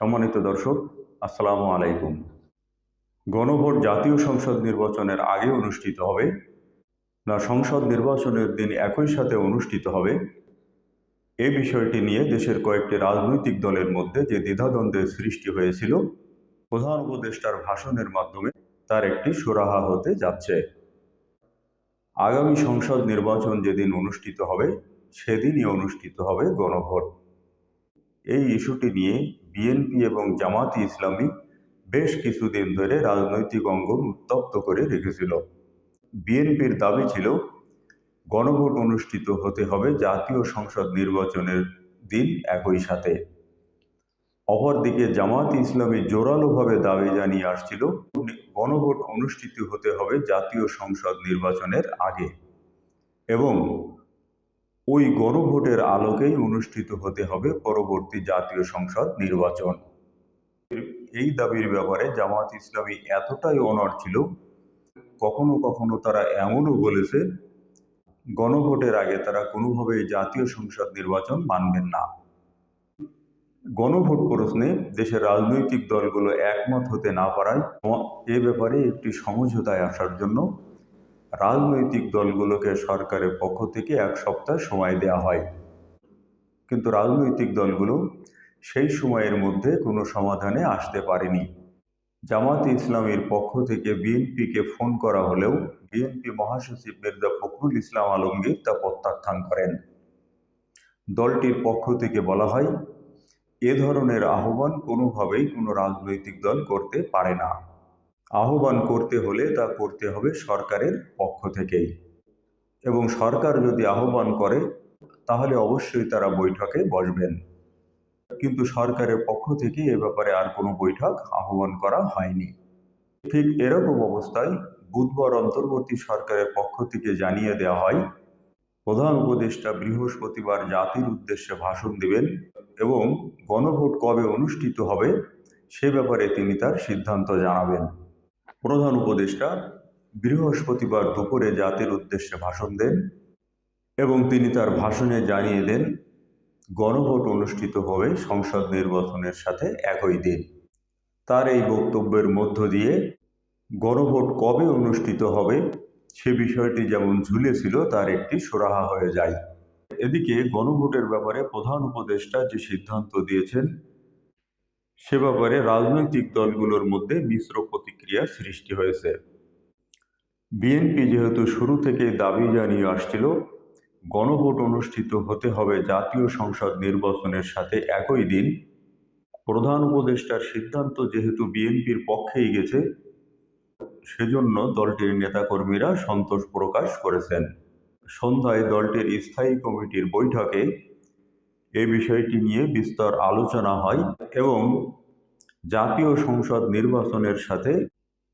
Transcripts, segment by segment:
সম্মানিত দর্শক, আসসালামু আলাইকুম। গণভোট জাতীয় সংসদ নির্বাচনের আগে অনুষ্ঠিত হবে না সংসদ নির্বাচনের দিন একই সাথে অনুষ্ঠিত হবে? এই বিষয়টি নিয়ে দেশের কয়েকটি রাজনৈতিক দলের মধ্যে যে দ্বিধাদ্বন্দ্বের সৃষ্টি হয়েছিল, প্রধান উপদেষ্টার ভাষণের মাধ্যমে তার একটি সুরাহা হতে যাচ্ছে। আগামী সংসদ নির্বাচন যেদিন অনুষ্ঠিত হবে, সেদিনই অনুষ্ঠিত হবে গণভোট। এই ইস্যুটি নিয়ে বিএনপি এবং জামাতি ইসলামী বেশ কিছুদিন ধরে রাজনৈতিক অঙ্গন উত্তপ্ত করে রেখেছিল। বিএনপির দাবি ছিল, গণভোট অনুষ্ঠিত হতে হবে জাতীয় সংসদ নির্বাচনের দিন একই সাথে। অপরদিকে জামাত ইসলামী জোরালোভাবে দাবি জানিয়ে আসছিল, গণভোট অনুষ্ঠিত হতে হবে জাতীয় সংসদ নির্বাচনের আগে এবং ওই গণভোটের আলোকেই অনুষ্ঠিত হতে হবে পরবর্তী জাতীয় সংসদ নির্বাচন। এই দাবির ব্যাপারে জামাত ইসলামী এতটাই অনড় ছিল, কখনো কখনো তারা এমনও বলেছে, গণভোটের আগে তারা কোনোভাবেই জাতীয় সংসদ নির্বাচন মানবেন না। গণভোট প্রশ্নে দেশের রাজনৈতিক দলগুলো একমত হতে না পারায় এ ব্যাপারে একটি সমঝোতায় আসার জন্য রাজনৈতিক দলগুলোকে সরকারের পক্ষ থেকে এক সপ্তাহ সময় দেওয়া হয়। কিন্তু রাজনৈতিক দলগুলো সেই সময়ের মধ্যে কোনো সমাধানে আসতে পারেনি। জামাত ইসলামের পক্ষ থেকে বিএনপিকে ফোন করা হলেও বিএনপি মহাসচিব মির্জা ফখরুল ইসলাম আলমগীর তা প্রত্যাখ্যান করেন। দলটির পক্ষ থেকে বলা হয়, এ ধরনের আহ্বান কোনোভাবেই কোনো রাজনৈতিক দল করতে পারে না। আহ্বান করতে হলে তা করতে হবে সরকারের পক্ষ থেকেই। এবং সরকার যদি আহ্বান করে, তাহলে অবশ্যই তারা বৈঠকে বসবেন। কিন্তু সরকারের পক্ষ থেকে এ ব্যাপারে আর কোনো বৈঠক আহ্বান করা হয়নি। ঠিক এরকম অবস্থায় বুধবার অন্তর্বর্তী সরকারের পক্ষ থেকে জানিয়ে দেওয়া হয়, প্রধান উপদেষ্টা বৃহস্পতিবার জাতির উদ্দেশ্যে ভাষণ দেবেন এবং গণভোট কবে অনুষ্ঠিত হবে, সে ব্যাপারে তিনি তার সিদ্ধান্ত জানাবেন। প্রধান উপদেষ্টা বৃহস্পতিবার দুপুরে জাতির উদ্দেশ্যে ভাষণ দেন এবং তিনি তার ভাষণে জানিয়ে দেন, গণভোট অনুষ্ঠিত হবে সংসদ নির্বাচনের সাথে একই দিন। তার এই বক্তব্যের মধ্য দিয়ে গণভোট কবে অনুষ্ঠিত হবে সে বিষয়টি যেমন ঝুলেছিল, তার একটি সুরাহা হয়ে যায়। এদিকে গণভোটের ব্যাপারে প্রধান উপদেষ্টা যে সিদ্ধান্ত দিয়েছেন সে ব্যাপারে রাজনৈতিক দলগুলোর মধ্যে মিশ্র প্রতিক্রিয়া সৃষ্টি হয়েছে। বিএনপি যেহেতু শুরু থেকে দাবি জানিয়ে আসছিল, গণভোট অনুষ্ঠিত হতে হবে জাতীয় সংসদ নির্বাচনের সাথে একই দিন। প্রধান উপদেষ্টার সিদ্ধান্ত যেহেতু বিএনপির পক্ষেই গেছে, সেজন্য দলটির নেতাকর্মীরা সন্তোষ প্রকাশ করেছেন। সন্ধ্যায় দলটির স্থায়ী কমিটির বৈঠকে এ বিষয়টি নিয়ে বিস্তর আলোচনা হয় এবং জাতীয় সংসদ নির্বাচনের সাথে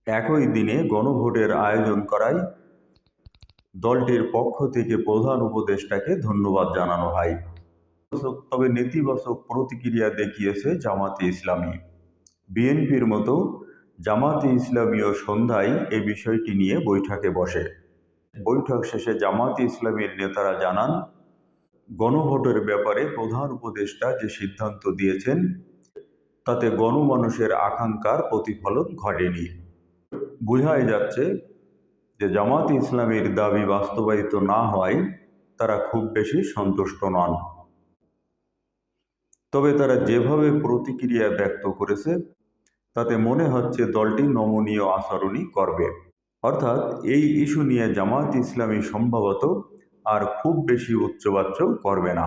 একই দিনে গণভোটের আয়োজন করায় দলটির পক্ষ থেকে প্রধান উপদেষ্টাকে ধন্যবাদ জানানো হয়। তবে নেতিবাচক প্রতিক্রিয়া দেখিয়েছে জামাতে ইসলামী। বিএনপির মতো জামাতে ইসলামীয় সন্ধ্যায় এই বিষয়টি নিয়ে বৈঠকে বসে। বৈঠক শেষে জামাতে ইসলামীর নেতারা জানান গণভোটের ব্যাপারে প্রধান উপদেষ্টা যে সিদ্ধান্ত দিয়েছেন, তাতে গণমানুষের আকাঙ্ক্ষার প্রতিফলন ঘটেনি। বোঝাই যাচ্ছে যে জামাত ইসলামের দাবি বাস্তবায়িত না হওয়ায় তারা খুব বেশি সন্তুষ্ট নন। তবে তারা যেভাবে প্রতিক্রিয়া ব্যক্ত করেছে, তাতে মনে হচ্ছে দলটি নমনীয় আচরণই করবে। অর্থাৎ এই ইস্যু নিয়ে জামাত ইসলামী সম্ভবত আর খুব বেশি উচ্চবাচ্য করবে না।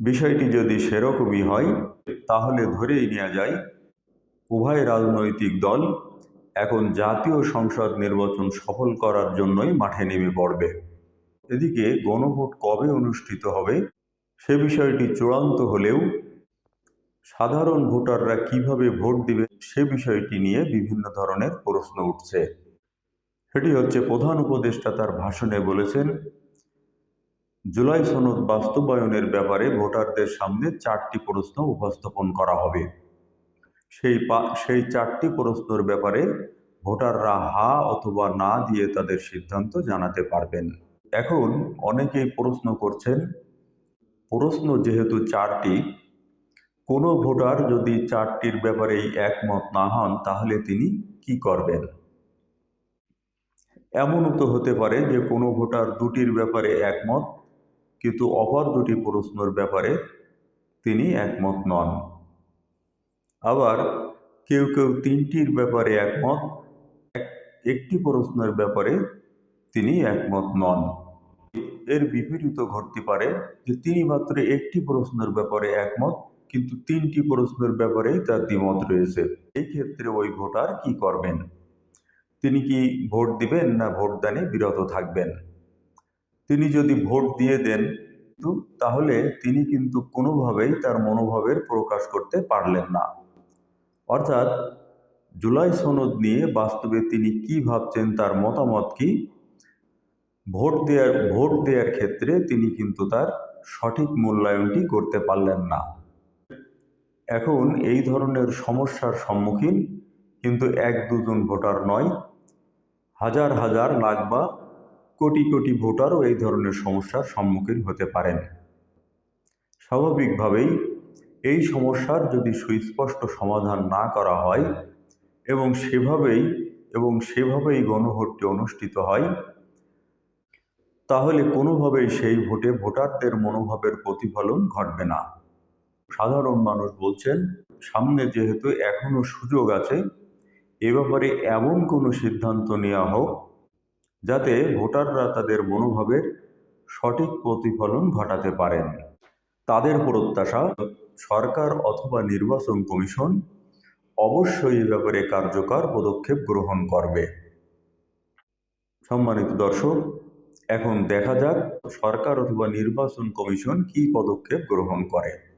বিষয়টি যদি সেরকমই হয়, তাহলে ধরেই নেওয়া যায়, উভয় রাজনৈতিক দল এখন জাতীয় সংসদ নির্বাচন সফল করার জন্যই মাঠে নেমে পড়বে। এদিকে গণভোট কবে অনুষ্ঠিত হবে, সে বিষয়টি চূড়ান্ত হলেও সাধারণ ভোটাররা কীভাবে ভোট দিবে, সে বিষয়টি নিয়ে বিভিন্ন ধরনের প্রশ্ন উঠছে। সেটি হচ্ছে প্রধান উপদেষ্টা তার ভাষণে বলেছেন, জুলাই সনদ বাস্তবায়নের ব্যাপারে ভোটারদের সামনে চারটি প্রশ্ন উপস্থাপন করা হবে। সেই সেই চারটি প্রশ্নের ব্যাপারে ভোটাররা হা অথবা না দিয়ে তাদের সিদ্ধান্ত জানাতে পারবেন। এখন অনেকেই প্রশ্ন করছেন, প্রশ্ন যেহেতু চারটি, কোনো ভোটার যদি চারটির ব্যাপারেই একমত না হন তাহলে তিনি কি করবেন? এমনও তো হতে পারে যে কোনো ভোটার দুটির ব্যাপারে একমত, কিন্তু অপর দুটি প্রশ্নের ব্যাপারে তিনি একমত নন। আবার কেউ কেউ তিনটির ব্যাপারে একমত, এক- একটি প্রশ্নের ব্যাপারে তিনি একমত নন। এর বিপরীত ঘটতে পারে যে তিনি মাত্র একটি প্রশ্নের ব্যাপারে একমত, কিন্তু তিনটি প্রশ্নের ব্যাপারেই তার দ্বিমত রয়েছে। এই ক্ষেত্রে ওই ভোটার কি করবেন? তিনি কি ভোট দিবেন না ভোটদানে বিরত থাকবেন? তিনি যদি ভোট দিয়ে দেন তাহলে তিনি কিন্তু কোনোভাবেই তার মনোভাবের প্রকাশ করতে পারলেন না। অর্থাৎ জুলাই সনদ নিয়ে বাস্তবে তিনি কি ভাবছেন, তার মতামত কি? ভোট দেওয়ার ভোট দেওয়ার ক্ষেত্রে তিনি কিন্তু তার সঠিক মূল্যায়নটি করতে পারলেন না। এখন এই ধরনের সমস্যার সম্মুখীন কিন্তু এক দুজন ভোটার নয় হাজার হাজার লাখ বা কোটি কোটি ভোটারও এই ধরনের সমস্যার সম্মুখীন হতে পারেন। স্বাভাবিকভাবেই এই সমস্যার যদি সুস্পষ্ট সমাধান না করা হয় এবং সেভাবেই এবং সেভাবেই গণভোটটি অনুষ্ঠিত হয়, তাহলে কোনোভাবেই সেই ভোটে ভোটারদের মনোভাবের প্রতিফলন ঘটবে না। সাধারণ মানুষ বলছেন, সামনে যেহেতু এখনও সুযোগ আছে এ ব্যাপারে এমন কোনো সিদ্ধান্ত নেওয়া হোক যাতে ভোটাররা তাদের মনোভাবের সঠিক প্রতিফলন ঘটাতে পারেন। তাদের প্রত্যাশা, সরকার অথবা নির্বাচন কমিশন অবশ্যই এ ব্যাপারে কার্যকর পদক্ষেপ গ্রহণ করবে। সম্মানিত দর্শক, এখন দেখা যাক সরকার অথবা নির্বাচন কমিশন কী পদক্ষেপ গ্রহণ করে।